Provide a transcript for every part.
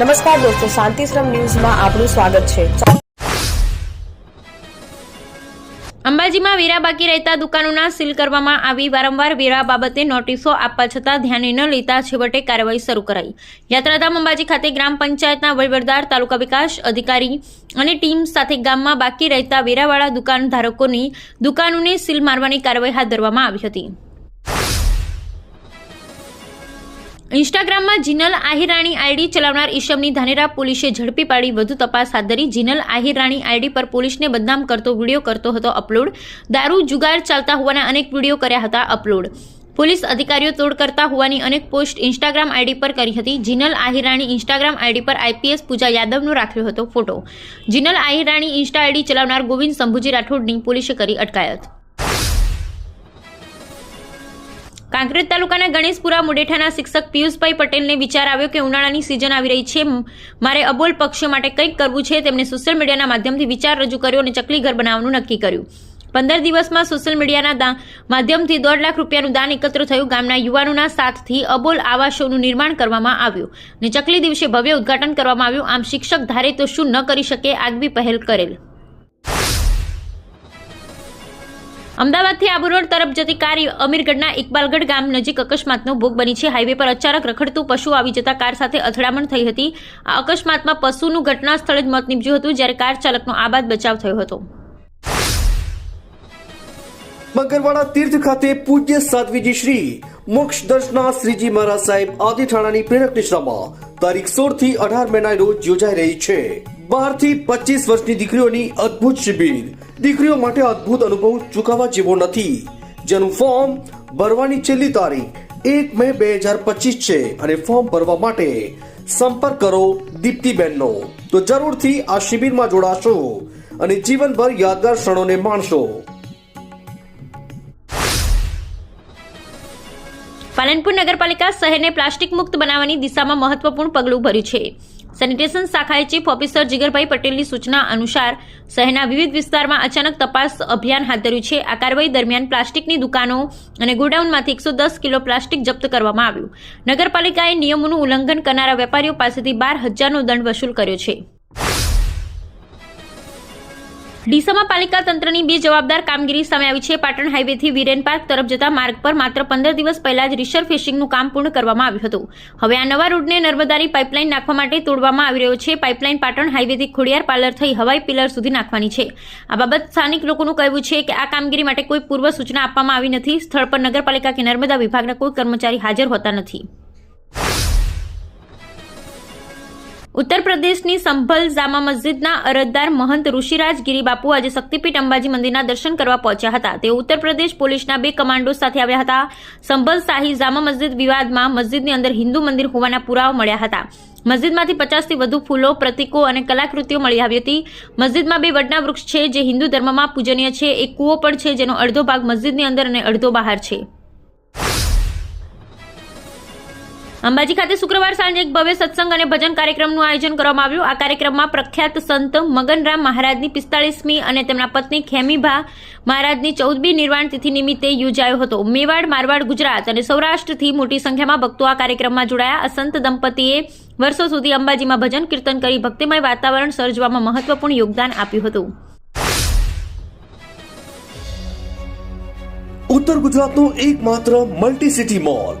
નમસ્કાર દોસ્તો શાંતિશ્રમ ન્યૂઝમાં આપનું સ્વાગત છે. અંબાજીમાં વેરા બાકી રહેતા દુકાનોના સીલ કરવામાં આવી વારંવાર વેરા બાબતે નોટિસો આપવા છતાં ધ્યાને ન લેતા છેવટે કાર્યવાહી શરૂ કરાઈ. યાત્રાધામ અંબાજી ખાતે ગ્રામ પંચાયતના વહીવટદાર, તાલુકા વિકાસ અધિકારી અને ટીમ સાથે ગામમાં બાકી રહેતા વેરાવાળા દુકાન ધારકોની દુકાનોને સીલ મારવાની કાર્યવાહી હાથ ધરવામાં આવી હતી. ઇન્સ્ટાગ્રામમાં જીનલ આહિરાણી આઈડી ચલાવનાર ઈશમની ધાનેરા પોલીસે ઝડપી પાડી વધુ તપાસ હાથ ધરી. જીનલ આહિરાણી આઈડી પર પોલીસને બદનામ કરતો વીડિયો કરતો હતો અપલોડ. દારૂ જુગાર ચાલતા હોવાના અનેક વીડિયો કર્યા હતા અપલોડ. પોલીસ અધિકારીઓ તોડ કરતા હોવાની અનેક પોસ્ટ ઇન્સ્ટાગ્રામ આઈડી પર કરી હતી. જીનલ આહિરાણી ઇન્સ્ટાગ્રામ આઈડી પર આઈપીએસ પૂજા યાદવનો રાખ્યો હતો photo. Jinal Ahirani Insta ID ચલાવનાર ગોવિંદ શંભુજી રાઠોડની પોલીસે કરી અટકાયત. કાંકરેજ તાલુકાના ગણેશપુરા મુડેઠાના શિક્ષક પિયુષભાઈ પટેલને વિચાર આવ્યો કે ઉનાળાની સિઝન આવી રહી છે. મારે અબોલ પક્ષ માટે કંઈક કરવું છે. તેમણે સોશિયલ મીડિયાના માધ્યમથી વિચાર રજૂ કર્યો અને ચકલી ઘર બનાવવાનું નક્કી કર્યું. પંદર દિવસમાં સોશિયલ મીડિયાના માધ્યમથી દોઢ લાખ રૂપિયાનું દાન એકત્ર થયું. ગામના યુવાનોના સાથથી અબોલ આવાસોનું નિર્માણ કરવામાં આવ્યું અને ચકલી દિવસે ભવ્ય ઉદ્ઘાટન કરવામાં આવ્યું. આમ શિક્ષક ધારે તો શું ન કરી શકે? આગવી પહેલ કરેલ. અમદાવાદથી આબુ રોડ તરફ જતી કાર અમીરગઢના ઇકબાલગઢ ગામ નજીક અકસ્માતનો ભોગ બની છે. હાઈવે પર અચાનક રખડતું પશુ આવી જતા કાર સાથે અથડામણ થઈ હતી. આ અકસ્માતમાં પશુનું ઘટના સ્થળે જ મોત નીપજ્યું હતું, જ્યારે કાર ચાલકનો આબાદ બચાવ થયો હતો. મગરવાડા તીર્થ ખાતે પૂજ્ય સાધ્વીજી શ્રી મોક્ષ દર્શના શ્રીજી મહારાજ સાહેબ આદિઠાણાની પ્રેરક નિશ્રામાં તારીખ સોળથી અઢાર મેના રોજ યોજાઈ રહી છે. બારથી પચીસ વર્ષની દીકરીઓની અદ્ભુત શિબિર. દીકરીઓ માટે અદ્ભુત અનુભવ ચૂકવવા જેવો નથી. જેનું ફોર્મ ભરવાની છેલ્લી તારીખ એક મે બે હજાર પચીસ છે અને ફોર્મ ભરવા માટે સંપર્ક કરો દીપ્તિબેનનો. તો જરૂરથી આ શિબિરમાં જોડાશો અને જીવનભર યાદગાર ક્ષણોને માણશો. પાલનપુર નગરપાલિકા શહેરને પ્લાસ્ટિક મુક્ત બનાવવાની દિશામાં મહત્વપૂર્ણ પગલું ભર્યું છે. સેનિટેશન શાખાએ ચીફ ઓફિસર જીગરભાઈ પટેલની સૂચના અનુસાર શહેરના વિવિધ વિસ્તારમાં અચાનક તપાસ અભિયાન હાથ ધર્યું છે. આ કાર્યવાહી દરમિયાન પ્લાસ્ટિકની દુકાનો અને ગોડાઉનમાંથી એકસો દસ કિલો પ્લાસ્ટિક જપ્ત કરવામાં આવ્યું. નગરપાલિકાએ નિયમોનું ઉલ્લંઘન કરનારા વેપારીઓ પાસેથી બાર હજારનો દંડ વસૂલ કર્યો છે. ડીસામાં પાલિકા તંત્રની બે જવાબદાર કામગીરી સામે આવી છે. પાટણ હાઈવેથી વીરેન પાર્ક તરફ જતા માર્ગ પર માત્ર પંદર દિવસ પહેલા જ રિશર ફિશિંગનું કામ પૂર્ણ કરવામાં આવ્યું હતું. હવે આ નવા રોડને નર્મદાની પાઇપલાઇન નાખવા માટે તોડવામાં આવી રહ્યો છે. પાઇપલાઇન પાટણ હાઈવેથી ખોડિયાર પાર્લર થઈ હવાઈ પિલર સુધી નાખવાની છે. આ બાબત સ્થાનિક લોકોનું કહેવું છે કે આ કામગીરી માટે કોઈ પૂર્વ સૂચના આપવામાં આવી નથી. સ્થળ પર નગરપાલિકા કે નર્મદા વિભાગના કોઈ કર્મચારી હાજર હોતા નથી. ઉત્તર પ્રદેશની સંભલ જામા મસ્જિદના અરજદાર મહંત ઋષિરાજ ગિરિબાપુ આજે શક્તિપીઠ અંબાજી મંદિરના દર્શન કરવા પહોંચ્યા હતા. તેઓ ઉત્તર પ્રદેશ પોલીસના બે કમાન્ડો સાથે આવ્યા હતા. સંભલ શાહી જામા મસ્જિદ વિવાદમાં મસ્જિદની અંદર હિન્દુ મંદિર હોવાના પુરાવા મળ્યા હતા. મસ્જિદમાંથી પચાસથી વધુ ફૂલો, પ્રતીકો અને કલાકૃતિઓ મળી આવી હતી. મસ્જિદમાં બે વડના વૃક્ષ છે જે હિન્દુ ધર્મમાં પૂજનીય છે. એક કૂવો પણ છે જેનો અડધો ભાગ મસ્જિદની અંદર અને અડધો બહાર છે. અંબાજી ખાતે શુક્રવાર સાંજે એક ભવ્ય સત્સંગ અને ભજન કાર્યક્રમનું આયોજન કરવામાં આવ્યું. આ કાર્યક્રમમાં પ્રખ્યાત સંત મગનરામ મહારાજની પિસ્તાળીસમી અને તેમના પત્ની ખેમીભા મહારાજની ચૌદમી નિર્વાણ તિથિ નિમિત્તે યોજાયો હતો. મેવાડ, મારવાડ, ગુજરાત અને સૌરાષ્ટ્રથી મોટી સંખ્યામાં ભક્તો આ કાર્યક્રમમાં જોડાયા. આ સંત દંપતીએ વર્ષો સુધી અંબાજીમાં ભજન કીર્તન કરી ભક્તિમય વાતાવરણ સર્જવામાં મહત્વપૂર્ણ યોગદાન આપ્યું હતું. ઉત્તર ગુજરાતનો એકમાત્ર multi city mall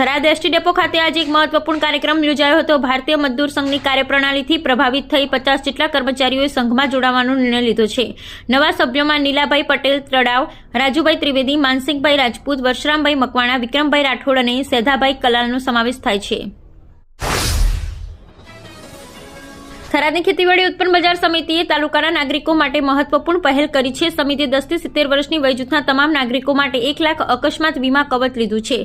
Tharad ST depot ખાતે આજે એક મહત્વપૂર્ણ કાર્યક્રમ યોજાયો હતો. ભારતીય મજદૂર સંઘની કાર્યપ્રણાલીથી પ્રભાવિત થઈ પચાસ જેટલા કર્મચારીઓએ સંઘમાં જોડાવાનો નિર્ણય લીધો છે. નવા સભ્યોમાં નીલાભાઈ પટેલ, તળાવ, રાજુભાઈ ત્રિવેદી, માનસિંહભાઈ રાજપૂત, વર્ષરામભાઈ મકવાણા, વિક્રમભાઈ રાઠોડ અને સેધાભાઈ કલાલનો સમાવેશ થાય છે. થરાદની ખેતીવાડી ઉત્પન્ન બજાર સમિતિએ તાલુકાના નાગરિકો માટે મહત્વપૂર્ણ પહેલ કરી છે. સમિતિએ દસથી સિત્તેર વર્ષની વયજૂથના તમામ નાગરિકો માટે એક લાખ અકસ્માત વીમા કવચ લીધું છે.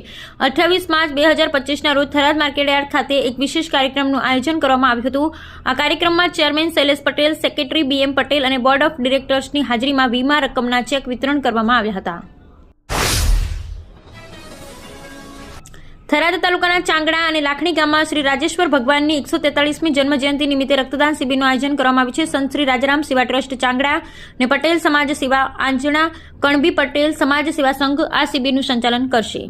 અઠ્યાવીસ માર્ચ બે હજાર પચીસના રોજ થરાદ માર્કેટયાર્ડ ખાતે એક વિશેષ કાર્યક્રમનું આયોજન કરવામાં આવ્યું હતું. આ કાર્યક્રમમાં chairman Shailesh Patel, secretary B M Patel અને બોર્ડ ઓફ ડિરેક્ટર્સની હાજરીમાં વીમા રકમના ચેક વિતરણ કરવામાં આવ્યા હતા. થરાદ તાલુકાના ચાંગડા અને લાખણી ગામમાં શ્રી રાજેશ્વર ભગવાનની એકસો તેતાલીસમી જન્મજયંતિ નિમિત્તે રક્તદાન શિબિરનું આયોજન કરવામાં આવ્યું છે. સંત શ્રી રાજારામ સેવા ટ્રસ્ટ ચાંગડા અને પટેલ સમાજ સેવા આંજણા કણબી પટેલ સમાજ સેવા સંઘ આ શિબિરનું સંચાલન કરશે.